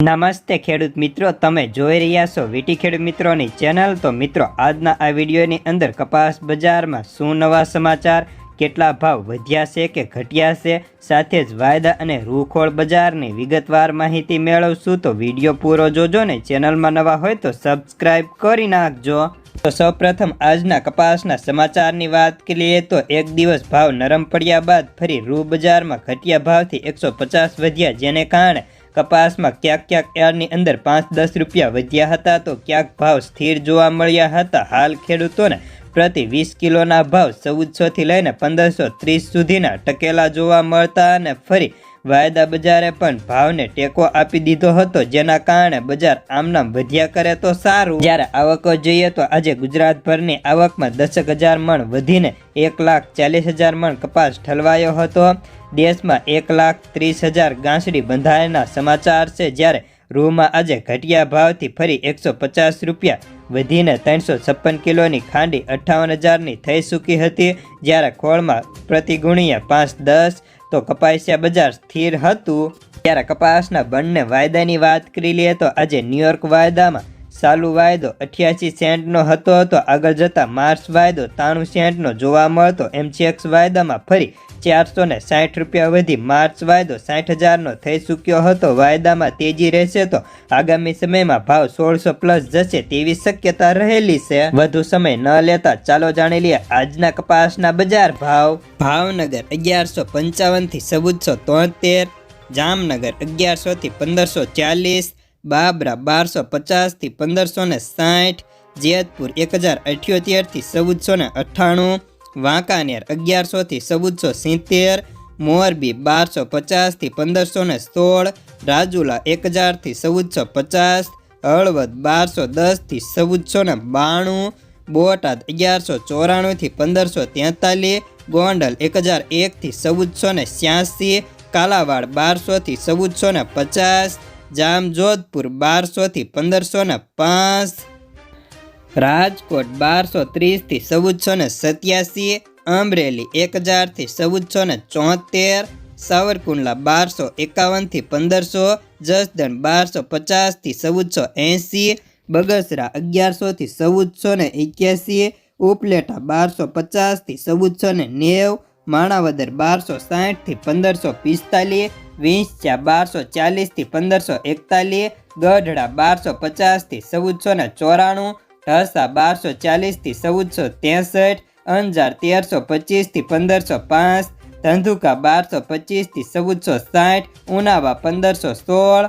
નમસ્તે ખેડૂત મિત્રો, તમે જોઈ રહ્યા છો વીટી ખેડૂત મિત્રોની ચેનલ. તો મિત્રો, આજના આ વિડીયોની અંદર કપાસ બજારમાં શું નવા સમાચાર, કેટલા ભાવ વધ્યા છે કે ઘટ્યા છે, સાથે જ વાયદા અને રૂખોળ બજારની વિગતવાર માહિતી મેળવશું. તો વીડિયો પૂરો જોજો ને ચેનલમાં નવા હોય તો સબસ્ક્રાઈબ કરી નાખજો. તો સૌપ્રથમ આજના કપાસના સમાચારની વાત કરીએ તો એક દિવસ ભાવ નરમ પડ્યા બાદ ફરી રૂ બજારમાં ઘટ્યા ભાવથી એકસો વધ્યા, જેને કારણે કપાસમાં ક્યાંક ક્યાંક એરની અંદર પાંચ દસ રૂપિયા વધ્યા હતા તો ક્યાંક ભાવ સ્થિર જોવા મળ્યા હતા. હાલ ખેડૂતોને પ્રતિ વીસ કિલોના ભાવ ચૌદસોથી લઈને પંદરસો ત્રીસ સુધીના ટકેલા જોવા મળતા અને ફરી વાયદા બજારે પણ ભાવને ટેકો આપી દીધો હતો, જેના કારણે બજાર આમનામ વધ્યા કરે તો સારું. જ્યારે આવકો જોઈએ તો આજે ગુજરાતભરની આવકમાં દસક હજાર મણ વધીને એક લાખ ચાલીસ હજાર મણ કપાસ ઠલવાયો હતો. દેશમાં એક લાખ ત્રીસ હજાર ગાંસડી બંધાયેલા સમાચાર છે જ્યારે રૂમાં આજે ઘટિયા ભાવથી ફરી એકસો પચાસ રૂપિયા વધીને ત્રણસો છપ્પન કિલોની ખાંડી અઠ્ઠાવન હજારની થઈ ચૂકી હતી. જ્યારે ખોળમાં પ્રતિ ગુણિયા પાંચ દસ તો કપાસિયા બજાર સ્થિર હતું. ત્યારે કપાસના બંને વાયદાની વાત કરી લઈએ તો આજે ન્યુયોર્ક વાયદામાં ચાલુ વાયદો અઠ્યાસી સેન્ટનો હતો હતો આગળ જતા માર્ચ વાયદો ત્રાણું સેન્ટનો જોવા મળતો. એમસીએક્સ વાયદામાં ફરી ચારસો ને સાઠ રૂપિયા વધી માર્ચ વાયદો સાઠ હજારનો થઈ ચૂક્યો હતો. વાયદામાં તેજી રહેશે તો આગામી સમયમાં ભાવ સોળસો પ્લસ જશે તેવી શક્યતા રહેલી છે. વધુ સમય ન લેતા ચાલો જાણી લઈએ આજના કપાસના બજાર ભાવ. ભાવનગર અગિયારસો પંચાવનથી ચૌદસો તોતેર, જામનગર અગિયારસોથી પંદરસો ચાલીસ બાબરા બારસો પચાસથી પંદરસો ને સાઠ, જેતપુર એક હજાર અઠ્યોતેરથી ચૌદસો ને અઠ્ઠાણું, વાંકાનેર અગિયારસોથી ચૌદસો સિત્તેર, મોરબી બારસો પચાસથી પંદરસો ને સોળ, રાજુલા એક હજારથી ચૌદસો પચાસ, હળવદ બારસો દસથી ચૌદસો ને બાણું, બોટાદ અગિયારસો ચોરાણુંથી પંદરસો તેતાલીસ, ગોંડલ એક હજાર એકથી ચૌદસો ને છ્યાસી, કાલાવાડ બારસોથી ચૌદસો ને પચાસ જામજોધપુર બારસોથી પંદરસો ને પાંચ, રાજકોટ બારસો ત્રીસથી ચૌદસો ને સત્યાસી, અમરેલી એક હજારથી ચૌદસો ને ચોતેર, સાવરકુંડલા બારસો એકાવનથી પંદરસો, જસદણ બારસો પચાસથી ચૌદસો એંસી બગસરા અગિયારસોથી ચૌદસો ને એક્યાસી, ઉપલેટા બારસો પચાસથી ચૌદસો ને નેવ, માણાવદર બારસો સાઠથી પંદરસો પિસ્તાલીસ વિંછ્યા બારસો ચાલીસથી પંદરસો એકતાલીસ, ગઢડા બારસો પચાસથી ચૌદસો ને ચોરાણું, ઢસા બારસો ચાલીસથી ચૌદસો ત્રેસઠ, અંજાર તેરસો પચીસથી પંદરસો પાંચ, ધંધુકા બારસો પચીસથી ચૌદસો સાઠ, ઉનાવા પંદરસો સોળ